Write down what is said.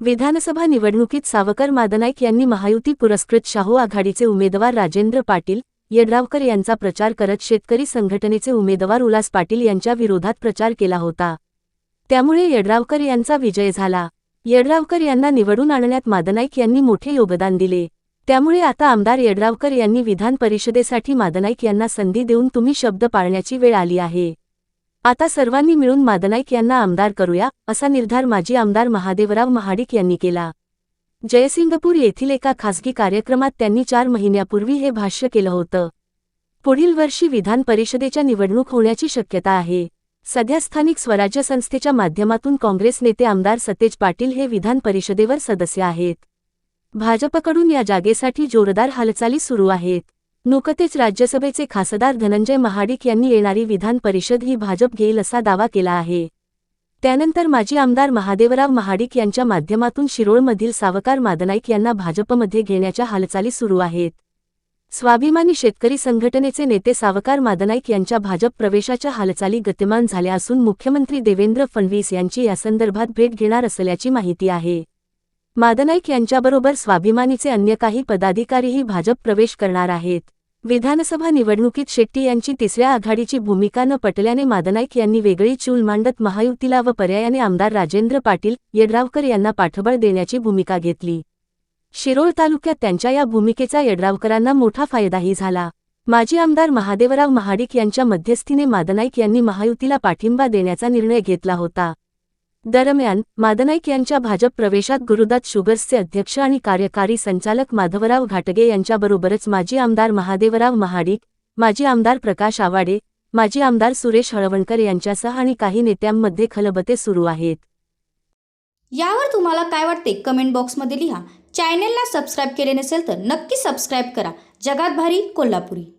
विधानसभा निवडणुकीत सावकर मादनाईक यांनी महायुती पुरस्कृत शाहू आघाडीचे उमेदवार राजेंद्र पाटील येड्रावकर यांचा प्रचार करत शेतकरी संघटनेचे उमेदवार उल्हास पाटील यांच्या विरोधात प्रचार केला होता. त्यामुळे येड्रावकर यांचा विजय झाला. येड्रावकर यांना निवडून आणण्यात मादनाईक यांनी मोठे योगदान दिले. त्यामुळे आता आमदार येड्रावकर यांनी विधान परिषदेसाठी मादनाईक यांना संधी देऊन तुम्ही शब्द पाळण्याची वेळ आली आहे. आता सर्वांनी मिळून मादनाईक यांना आमदार करूया असा निर्धार माजी आमदार महादेवराव महाडिक यांनी केला. जयसिंगपूर येथील एका खासगी कार्यक्रमात त्यांनी चार महिन्यापूर्वी हे भाष्य केलं होतं. पुढील वर्षी विधान परिषदेच्या निवडणूक होण्याची शक्यता आहे. सध्या स्थानिक स्वराज्य संस्थेच्या माध्यमातून काँग्रेस नेते आमदार सतेज पाटील हे विधान परिषदेवर सदस्य आहेत. भाजपकडून या जागेसाठी जोरदार हालचाली सुरू आहेत. नुकतेच राज्यसभेचे खासदार धनंजय महाडिक यांनी येणारी विधान परिषद ही भाजप घेईल असा दावा केला आहे. त्यानंतर माजी आमदार महादेवराव महाडिक यांच्या माध्यमातून शिरोळमधील सावकार मादनाईक यांना भाजपमध्ये घेण्याच्या हालचाली सुरू आहेत. स्वाभिमानी शेतकरी संघटनेचे नेते सावकार मादनाईक यांच्या भाजप प्रवेशाच्या हालचाली गतिमान झाल्या असून मुख्यमंत्री देवेंद्र फडणवीस यांची यासंदर्भात भेट घेणार असल्याची माहिती आहे. मादनाईक यांच्याबरोबर स्वाभिमानीचे अन्य काही पदाधिकारीही भाजप प्रवेश करणार आहेत. विधानसभा निवडणुकीत शेट्टी यांची तिसऱ्या आघाडीची भूमिका न पटल्याने मादनाईक यांनी वेगळी चूल मांडत महायुतीला व पर्यायाने आमदार राजेंद्र पाटील येड्रावकर यांना पाठबळ देण्याची भूमिका घेतली. शिरोळ तालुक्यात त्यांच्या या भूमिकेचा येड्रावकरांना मोठा फायदाही झाला. माजी आमदार महादेवराव महाडिक यांच्या मध्यस्थीने मादनाईक यांनी महायुतीला पाठिंबा देण्याचा निर्णय घेतला होता. दरम्यान मादनाईक यांच्या भाजप प्रवेशात गुरुदात शुगर्सचे अध्यक्ष आणि कार्यकारी संचालक माधवराव घाटगे यांच्याबरोबरच माजी आमदार महादेवराव महाडिक माजी आमदार प्रकाश आवाडे माजी आमदार सुरेश हळवणकर यांच्यासह आणि काही नेत्यांमध्ये खलबते सुरू आहेत. यावर तुम्हाला काय वाटते? कमेंट बॉक्समध्ये लिहा. चॅनेलला सबस्क्राईब केले नसेल तर नक्की सबस्क्राईब करा. जगात भारी कोल्हापुरी.